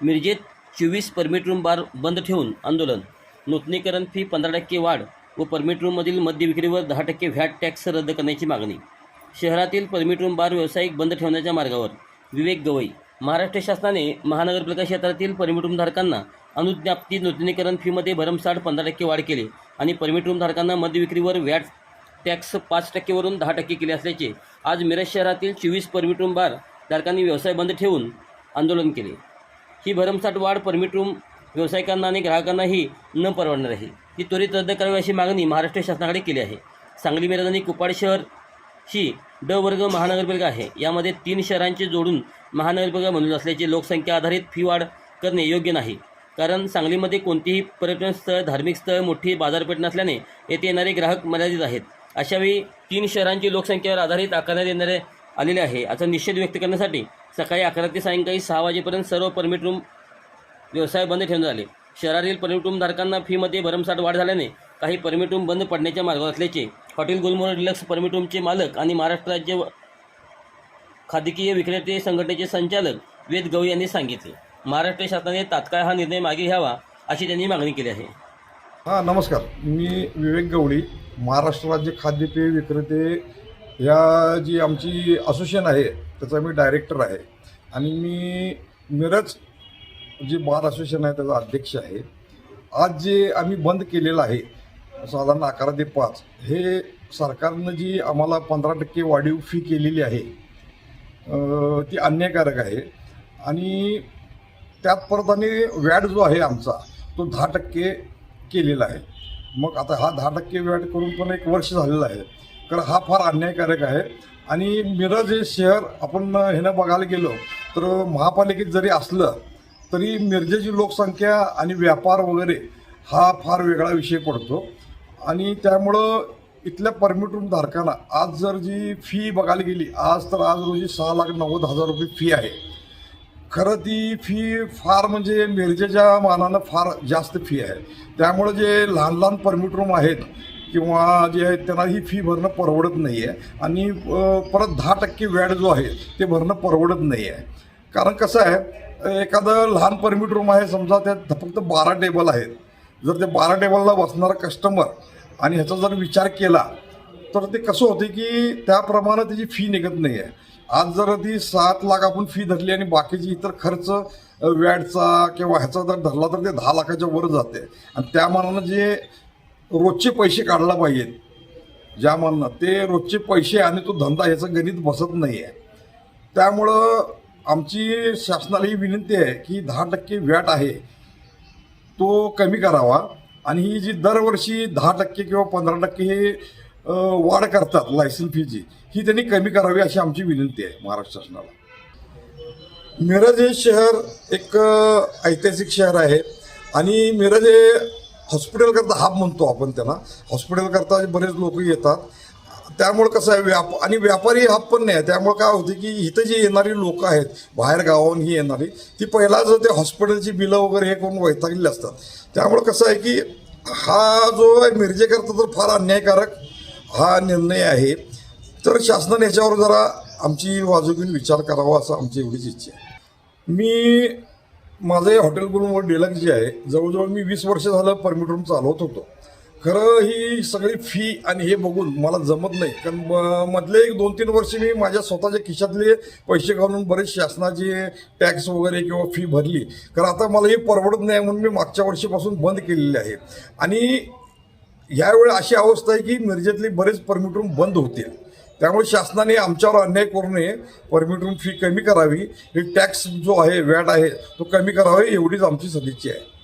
मिरजेत चोवीस permit room बार बंद ठेवून आंदोलन. नूतनीकरण फी पंधरा टक्के वाढ व परमिट रूममधील मद्य विक्रीवर दहा टक्के व्हॅट टॅक्स रद्द करण्याची मागणी. शहरातील परमिट रूम बार व्यावसायिक बंद ठेवण्याच्या मार्गावर विवेक गवई. महाराष्ट्र शासनाने महानगरपालिका क्षेत्रातील परमिट रूमधारकांना अनुज्ञाप्ती नूतनीकरण फीमध्ये भरमसाठ पंधरा टक्के वाढ केली आणि परमिट रूमधारकांना मद्य विक्रीवर व्हॅट टॅक्स पाच टक्केवरून दहा टक्के केले असल्याचे आज मिरज शहरातील चोवीस परमिट रूम बार धारकांनी व्यवसाय बंद ठेवून आंदोलन केले. ही भरमसाठ वाढ परमिट रूम व्यावसायिकांना आणि ग्राहकांनाही न परवडणार आहे. ती त्वरित रद्द करावी अशी मागणी महाराष्ट्र शासनाकडे केली आहे. सांगली मिरज आणि कुपाड शहर ही ड वर्ग महानगरपालिका आहे. यामध्ये तीन शहरांचे जोडून महानगरपालिका बनवली असल्याचे लोकसंख्या आधारित फी वाढ करणे योग्य नाही. कारण सांगलीमध्ये कोणतीही पर्यटन स्थळ धार्मिक स्थळ मोठी बाजारपेठ नसल्याने येथे येणारे ग्राहक मर्यादित आहेत. अशावेळी तीन शहरांची लोकसंख्येवर आधारित आकारण्यात येणारे आलेले आहे. याचा निषेध व्यक्त करण्यासाठी सकाळी अकरा ते सायंकाळी सहा वाजेपर्यंत सर्व परमिट रूम व्यवसाय बंद ठेवण्यात आले. शहरातील परमिट रूम धारकांना फीमध्ये भरमसाठ वाढ झाल्याने काही परमिट रूम बंद पडण्याच्या मार्गावर असल्याचे हॉटेल गुलमोहर डिलक्स परमिट रूमचे मालक आणि महाराष्ट्र राज्य खादकीय विक्रेते संघटनेचे संचालक वेद गवई यांनी सांगितले. महाराष्ट्र शासनाने तात्काळ हा निर्णय मागे घ्यावा अशी त्यांनी मागणी केली आहे. हां नमस्कार. मी विवेक गवळी महाराष्ट्र राज्य खाद्यपेय विक्रेते या जी आमची असोसिएशन आहे त्याचा मी डायरेक्टर आहे. आणि मी मिरज जे बार असोसिएशन आहे त्याचा अध्यक्ष आहे. आज जे आम्ही बंद केलेलं आहे साधारण अकरा ते पाच हे सरकारनं जी आम्हाला पंधरा टक्के वाढीव फी केलेली आहे ती अन्यायकारक आहे. आणि त्यात परत आणि व्याड जो आहे आमचा तो दहा टक्के केलेला आहे. मग आता हा दहा टक्के व्याट करून पण एक वर्ष झालेलं आहे. तर हा फार अन्यायकारक आहे. आणि मिरज हे शहर आपण ह्यानं बघायला गेलो तर महापालिकेत जरी असलं तरी मिरजेची लोकसंख्या आणि व्यापार वगैरे हा फार वेगळा विषय पडतो. आणि त्यामुळं इथल्या परमिट रूम धारकांना आज जर जी फी बघायला गेली आज तर आज रोजी सहा लाख नव्वद हजार रुपये फी आहे. खरं ती फी फार म्हणजे मिरजेच्या मानानं फार जास्त फी आहे. त्यामुळं जे लहान लहान परमिट रूम आहेत किंवा जे आहेत त्यांना ही फी भरणं परवडत नाही आहे आणि परत दहा टक्के व्याड जो आहे ते भरणं परवडत नाही आहे कारण कसं आहे एखादं लहान परमिट रूम आहे समजा त्यात फक्त बारा टेबल आहेत. जर ते बारा टेबलला बसणारा कस्टमर आणि ह्याचा जर विचार केला तर ते कसं होते की त्याप्रमाणे त्याची फी निघत नाही आहे आज जर ती सात लाख आपण फी धरली आणि बाकीची इतर खर्च व्याडचा किंवा ह्याचा जर धरला तर ते दहा लाखाच्या वर जाते. आणि त्या मानानं जे रोजचे पैसे काढला पाहिजेत ज्या ते रोजचे पैसे आणि तो धंदा ह्याचं गणित बसत नाही आहे त्यामुळं आमची शासनाला ही विनंती आहे की दहा टक्के व्याट आहे तो कमी करावा. आणि ही जी दरवर्षी दहा टक्के किंवा पंधरा टक्के हे वाढ करतात लायसन फीची ही त्यांनी कमी करावी अशी आमची विनंती आहे महाराष्ट्र शासनाला. मिरज हे शहर एक ऐतिहासिक शहर आहे. आणि मिरज हे हॉस्पिटल करता हाब म्हणतो आपण त्यांना. हॉस्पिटल करता म्हणजे बरेच लोक येतात. त्यामुळे कसं आहे व्याप आणि व्यापारी हाब पण नाही आहे. त्यामुळे काय होते की इथं जी येणारी लोक आहेत बाहेर गावाहून ही येणारी ती पहिला जर ते हॉस्पिटलची बिलं वगैरे हे करून वैतागलेली असतात. त्यामुळे कसं आहे की हा जो आहे मिरजेकरता तर फार अन्यायकारक हा निर्णय आहे. तर शासनाने याच्यावर जरा आमची बाजू घेऊन विचार करावा असं आमची एवढीच इच्छा आहे. मी माझं हे हॉटेल गुरुवर डिलक्स जे आहे जवळजवळ मी वीस वर्ष झालं परमिट रूम चालवत होतो. खरं ही सगळी फी आणि हे बघून मला जमत नाही. कारण मधले एक दोन तीन वर्ष मी माझ्या स्वतःच्या खिशातले पैसे घालून बरेच शासनाचे टॅक्स वगैरे किंवा फी भरली. कारण आता मला हे परवडत नाही म्हणून मी मागच्या वर्षीपासून बंद केलेले आहे आणि यावेळी अशी अवस्था आहे की मिरजेतले बरेच परमिट रूम बंद होतील. त्यामुळे शासनाने आमच्यावर अन्याय करू नये. परमिट रूम फी कमी करावी. हे टॅक्स जो आहे व्याट आहे तो कमी करावा एवढीच आमची सदिच्छा आहे.